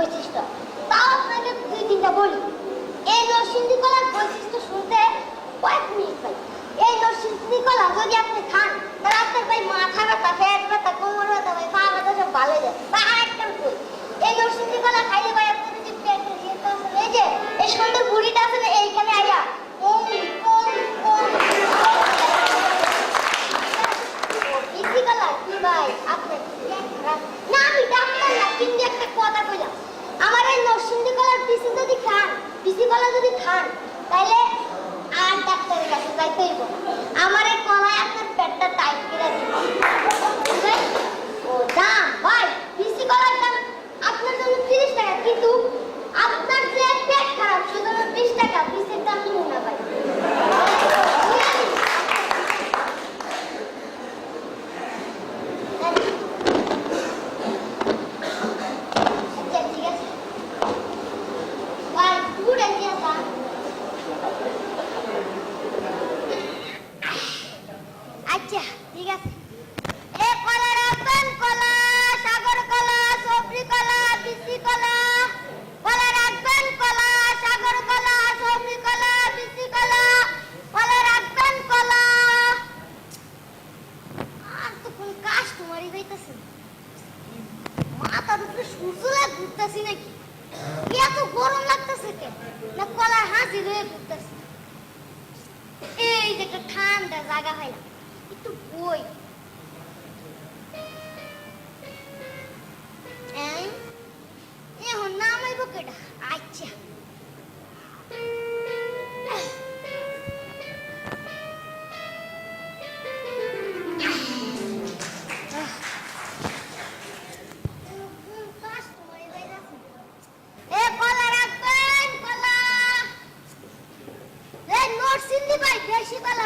বৈশিষ্ট্য। তাও আপনাকে দুই তিনটা বলি। এই নরসিংদী কলার বৈশিষ্ট্য শুনতে কয়েক মিনিট ভাই এই নরসিংদী কলা যদি আপনি খান, তাহলে আপনার ভাই মাথা ব্যথা, পেট ব্যথা, কোমর ব্যথা, ভাই পা ব্যথা, সব ভালো যায়। বা আরেকটা কই এই নরসিংদী কলা খাইলে ভাই আপনাদের যে পেটের ইয়েটা আছে এই যে, এই সুন্দর বুড়িটা আছে এইখানে আইয়া ভাই? আপনার না আমি ডাক্তার না কিন্তু একটা কথা কইলাম আমার এই নরসিংদী কলার বিসি যদি খান পিসি কলা যদি খান তাইলে আর ডাক্তারের কাছে যাইতে হইব না। আমার এই কলায় আপনার পেটটা টাইট করে দিবে বুঝলেন? ও দাম ভাই বিসি কলার দাম আপনার জন্য তিরিশ টাকা কিন্তু আপনার যে পেট খারাপ সেজন্য বিশ টাকা বিসির দাম নিব না ভাই আচ্ছা, ঠিক আছে। ভাই, পুরো দিয়ে যান। আচ্ছা ঠিক আছে এ কলা রাখবেন কলা সাগর কলা সবরি কলা বিসি কলা কলা রাখবেন কলা সাগর কলা সবরি কলা বিসি কলা কলা রাখবেন কলা আর তো কোন কাস্টমারই হইতাছে না। মাথার উপরে সূর্য লাগে ঘুরতেছি নাকি? এত গরম লাগতেছে কেন না কলার হাসি হয়ে ঘুরতেছি। এই যে একটা ঠান্ডা জায়গা হয় না একটু বই।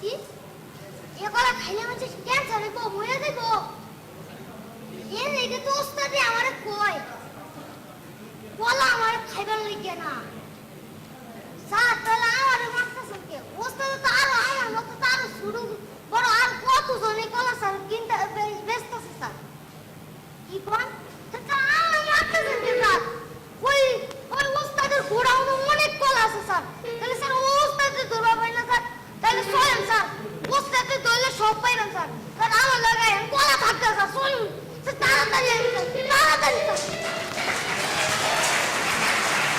কি এ কলা খাইলে মানে ক্যান্সার হইব মরে দেব এর লেগে তো ওস্তাদে আমারে কয় কলা আমার খাইবার লাগে না স্যার তাহলে আমার মারতেছেন কে ওস্তাদ তো আরও আমার মতো তো আরও শুরু বড় আর কত জনে কলা স্যার কিনতে ব্যস্ত স্যার কি কোন আমার মারতেছেন কে স্যার ওই ওই ওস্তাদের গোডাউনে অনেক কলা আছে স্যার তাহলে চলেন স্যার ওস্তাদের ধরলে সব পাইবেন স্যার। স্যার আমার লাগাই কলা থাকতে স্যার চলুন তাড়াতাড়ি তাড়াতাড়ি স্যার